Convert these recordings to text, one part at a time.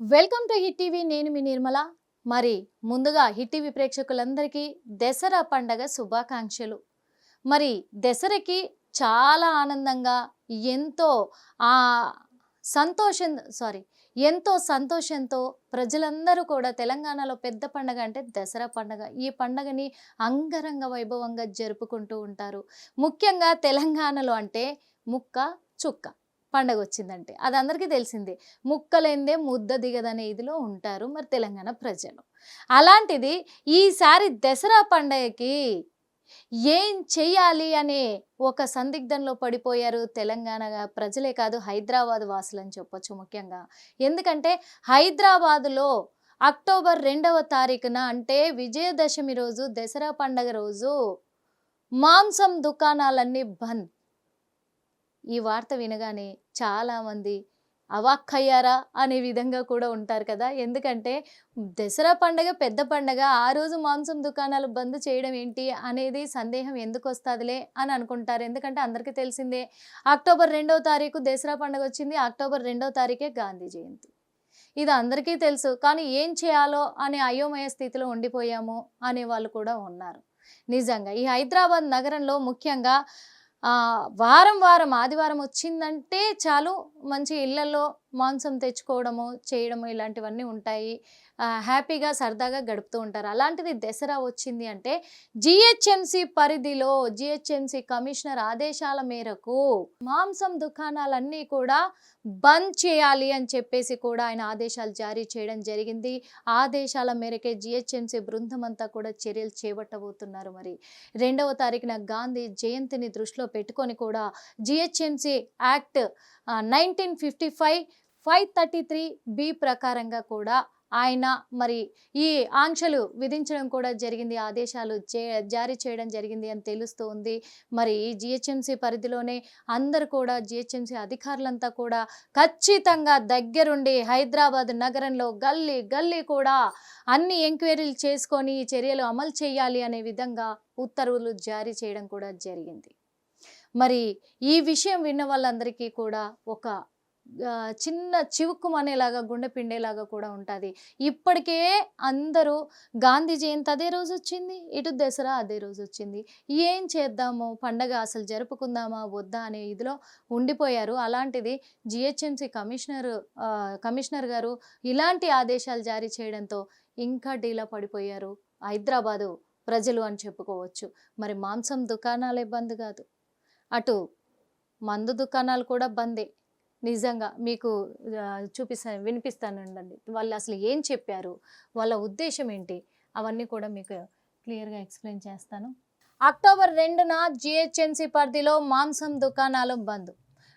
Welcome to hit TV నేను మీ నిర్మల. మరి ముందుగా హిట్ టీవీ ప్రేక్షకులందరికీ దసరా పండగ శుభాకాంక్షలు. మరి దసరాకి చాలా ఆనందంగా ఎంతో సంతోషం సారీ ఎంతో సంతోషంతో ప్రజలందరూ కూడా తెలంగాణలో పెద్ద పండగ అంటే దసరా పండగ. ఈ పండగని అంగరంగ వైభవంగా జరుపుకుంటూ ఉంటారు. ముఖ్యంగా తెలంగాణలో అంటే ముక్క చుక్క. పండగ వచ్చిందంటే అది అందరికీ తెలిసిందే. ముక్కలేందే ముద్ద దిగదనే ఇదిలో ఉంటారు మరి తెలంగాణ ప్రజలు. అలాంటిది ఈసారి దసరా పండగకి ఏం చెయ్యాలి అనే ఒక సందిగ్ధంలో పడిపోయారు తెలంగాణ ప్రజలే కాదు హైదరాబాద్ వాసులు అని చెప్పొచ్చు ముఖ్యంగా. ఎందుకంటే హైదరాబాదులో అక్టోబర్ రెండవ తారీఖున అంటే విజయదశమి రోజు దసరా పండగ రోజు మాంసం దుకాణాలన్నీ బంద్. ఈ వార్త వినగానే చాలామంది అవాక్కయ్యారా అనే విధంగా కూడా ఉంటారు కదా. ఎందుకంటే దసరా పండగ పెద్ద పండగ ఆ రోజు మాంసం దుకాణాలు బంద్ చేయడం ఏంటి అనేది సందేహం ఎందుకు వస్తుందిలే అని అనుకుంటారు. ఎందుకంటే అందరికీ తెలిసిందే అక్టోబర్ రెండవ తారీఖు దసరా పండగ వచ్చింది అక్టోబర్ రెండవ తారీఖే గాంధీ జయంతి. ఇది అందరికీ తెలుసు కానీ ఏం చేయాలో అనే అయోమయ స్థితిలో ఉండిపోయాము అనే వాళ్ళు కూడా ఉన్నారు. నిజంగా ఈ హైదరాబాద్ నగరంలో ముఖ్యంగా వారం వారం ఆదివారం వచ్చిందంటే చాలు మంచి ఇళ్ళలో మాంసం తెచ్చుకోవడము చేయడము ఇలాంటివన్నీ ఉంటాయి. హ్యాపీగా సరదాగా గడుపుతూ ఉంటారు. అలాంటిది దసరా వచ్చింది అంటే జిహెచ్ఎంసి పరిధిలో జిహెచ్ఎంసి కమిషనర్ ఆదేశాల మేరకు మాంసం దుకాణాలన్నీ కూడా బంద్ చేయాలి అని చెప్పేసి కూడా ఆయన ఆదేశాలు జారీ చేయడం జరిగింది. ఆదేశాల మేరకే జిహెచ్ఎంసి బృందం అంతా కూడా చర్యలు చేపట్టబోతున్నారు మరి. రెండవ తారీఖున గాంధీ జయంతిని దృష్టిలో పెట్టుకొని కూడా GHMC act nineteen fifty five five thirty three B ప్రకారంగా కూడా ఆయన మరి ఈ ఆంక్షలు విధించడం కూడా జరిగింది ఆదేశాలు చే జారీ చేయడం జరిగింది అని తెలుస్తూ ఉంది మరి ఈ జిహెచ్ఎంసీ పరిధిలోనే అందరు కూడా జిహెచ్ఎంసీ అధికారులంతా కూడా ఖచ్చితంగా దగ్గరుండి హైదరాబాద్ నగరంలో గల్లీ గల్లీ కూడా అన్ని ఎంక్వైరీలు చేసుకొని ఈ చర్యలు అమలు చేయాలి అనే విధంగా ఉత్తర్వులు జారీ చేయడం కూడా జరిగింది. మరి ఈ విషయం విన్న వాళ్ళందరికీ కూడా ఒక చిన్న చివుక్కుమనేలాగా గుండె పిండేలాగా కూడా ఉంటుంది. ఇప్పటికే అందరూ గాంధీ జయంతి అదే రోజు వచ్చింది ఇటు దసరా అదే రోజు వచ్చింది ఏం చేద్దాము? పండగ అసలు జరుపుకుందామా? వద్దా? అనే ఇదిలో ఉండిపోయారు. అలాంటిది జిహెచ్ఎంసి కమిషనర్ కమిషనర్ గారు ఇలాంటి ఆదేశాలు జారీ చేయడంతో ఇంకా డీలా పడిపోయారు. హైదరాబాదు ప్రజలు అని చెప్పుకోవచ్చు. మరి మాంసం దుకాణాలే బంద్ కాదు. అటు మందు దుకాణాలు కూడా బందే. నిజంగా మీకు ఆ, చూపిస్తాను వినిపిస్తానండి వాళ్ళు అసలు ఏం చెప్పారు? వాళ్ళ ఉద్దేశం ఏంటి? అవన్నీ కూడా మీకు క్లియర్గా ఎక్స్ప్లెయిన్ చేస్తాను. అక్టోబర్ రెండున జిహెచ్ఎంసి పరిధిలో మాంసం దుకాణాలు బంద్.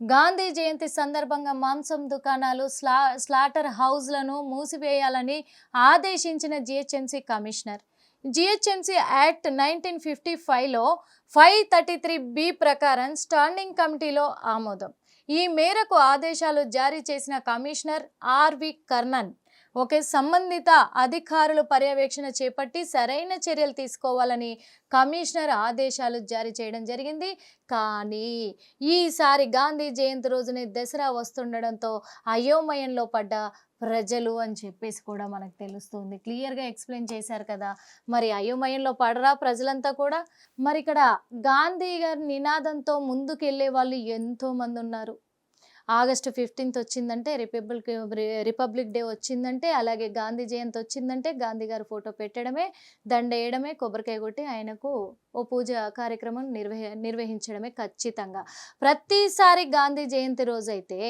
గాంధీ జయంతి సందర్భంగా మాంసం దుకాణాలు స్లా స్లాటర్ హౌస్లను మూసివేయాలని ఆదేశించిన GHMC commissioner. GHMC act nineteen fifty ఫైవ్లో ఫైవ్ థర్టీ త్రీ బి ప్రకారం స్టాండింగ్ కమిటీలో ఆమోదం. ఈ మేరకు ఆదేశాలు జారీ చేసిన కమిషనర్ ఆర్వి కర్ణన్ ఒకే సంబంధిత అధికారులు పర్యవేక్షణ చేపట్టి సరైన చర్యలు తీసుకోవాలని కమిషనర్ ఆదేశాలు జారీ చేయడం జరిగింది. కానీ ఈసారి గాంధీ జయంతి రోజునే దసరా వస్తుండడంతో అయోమయంలో పడ్డ ప్రజలు అని చెప్పేసి కూడా మనకు తెలుస్తుంది. క్లియర్గా ఎక్స్ప్లెయిన్ చేశారు కదా! మరి అయోమయంలో పడరా ప్రజలంతా కూడా? మరి ఇక్కడ గాంధీ గారి నినాదంతో ముందుకు వెళ్ళే వాళ్ళు ఎంతోమంది ఉన్నారు ఆగస్టు ఫిఫ్టీన్త్ వచ్చిందంటే రిపబ్లిక్ రిపబ్లిక్ డే వచ్చిందంటే అలాగే గాంధీ జయంతి వచ్చిందంటే గాంధీ గారు ఫోటో పెట్టడమే దండ వేయడమే కొబ్బరికాయ కొట్టి ఆయనకు ఓ పూజ కార్యక్రమం నిర్వహి నిర్వహించడమే ఖచ్చితంగా. ప్రతిసారి గాంధీ జయంతి రోజైతే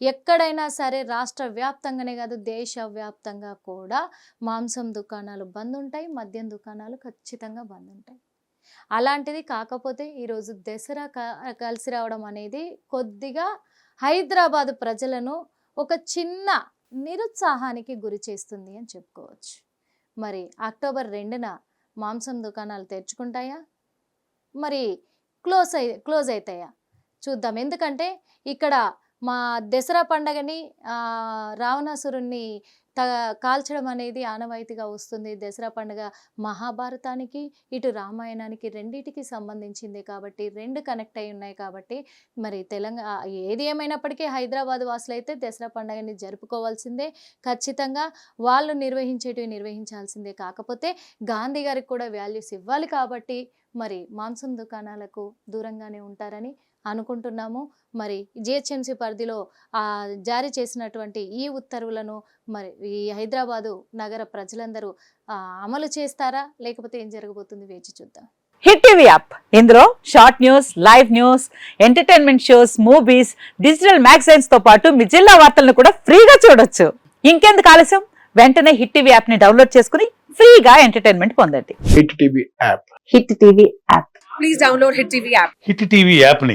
ఎక్కడైనా సరే రాష్ట్ర వ్యాప్తంగానే కాదు దేశ వ్యాప్తంగా కూడా మాంసం దుకాణాలు బంద్ ఉంటాయి మద్యం దుకాణాలు ఖచ్చితంగా బంద్ ఉంటాయి. అలాంటిది కాకపోతే ఈరోజు దసరా క- కలిసి రావడం అనేది కొద్దిగా హైదరాబాద్ ప్రజలను ఒక చిన్న నిరుత్సాహానికి గురి చేస్తుంది అని చెప్పుకోవచ్చు. మరి అక్టోబర్ రెండున మాంసం దుకాణాలు తెరుచుకుంటాయా? మరి క్లోజ్ అయి క్లోజ్ అవుతాయా? చూద్దాం. ఎందుకంటే ఇక్కడ మా దసరా పండగని రావణాసురుణ్ణి త కాల్చడం అనేది ఆనవాయితీగా వస్తుంది. దసరా పండుగ మహాభారతానికి ఇటు రామాయణానికి రెండిటికి సంబంధించింది కాబట్టి రెండు కనెక్ట్ అయి ఉన్నాయి కాబట్టి మరి తెలంగాణ ఏది ఏమైనప్పటికీ హైదరాబాద్ వాసులు అయితే దసరా పండుగని జరుపుకోవాల్సిందే. ఖచ్చితంగా వాళ్ళు నిర్వహించేటివి నిర్వహించాల్సిందే. కాకపోతే గాంధీ గారికి కూడా వాల్యూస్ ఇవ్వాలి కాబట్టి మరి మాంసం దుకాణాలకు దూరంగానే ఉంటారని అనుకుంటున్నాము. మరి జిహెచ్ఎంసీ పరిధిలో ఆ, జారీ చేసినటువంటి ఈ ఉత్తర్వులను మరి ఈ హైదరాబాదు నగర ప్రజలందరూ అమలు చేస్తారా? లేకపోతే ఏం జరగబోతుంది వేచి చూద్దాం. Hit TV app. ఇందులో short news live news entertainment shows movies digital మ్యాగజైన్స్తో పాటు మీ జిల్లా వార్తలను కూడా ఫ్రీగా చూడొచ్చు. ఇంకెందుకు ఆలస్యం? వెంటనే హిట్ టీవీ యాప్ని డౌన్లోడ్ చేసుకుని ఫ్రీగా ఎంటర్టైన్మెంట్ పొందండి. Hit TV app. Hit TV app please download Hit TV app. Hit TV యాప్ని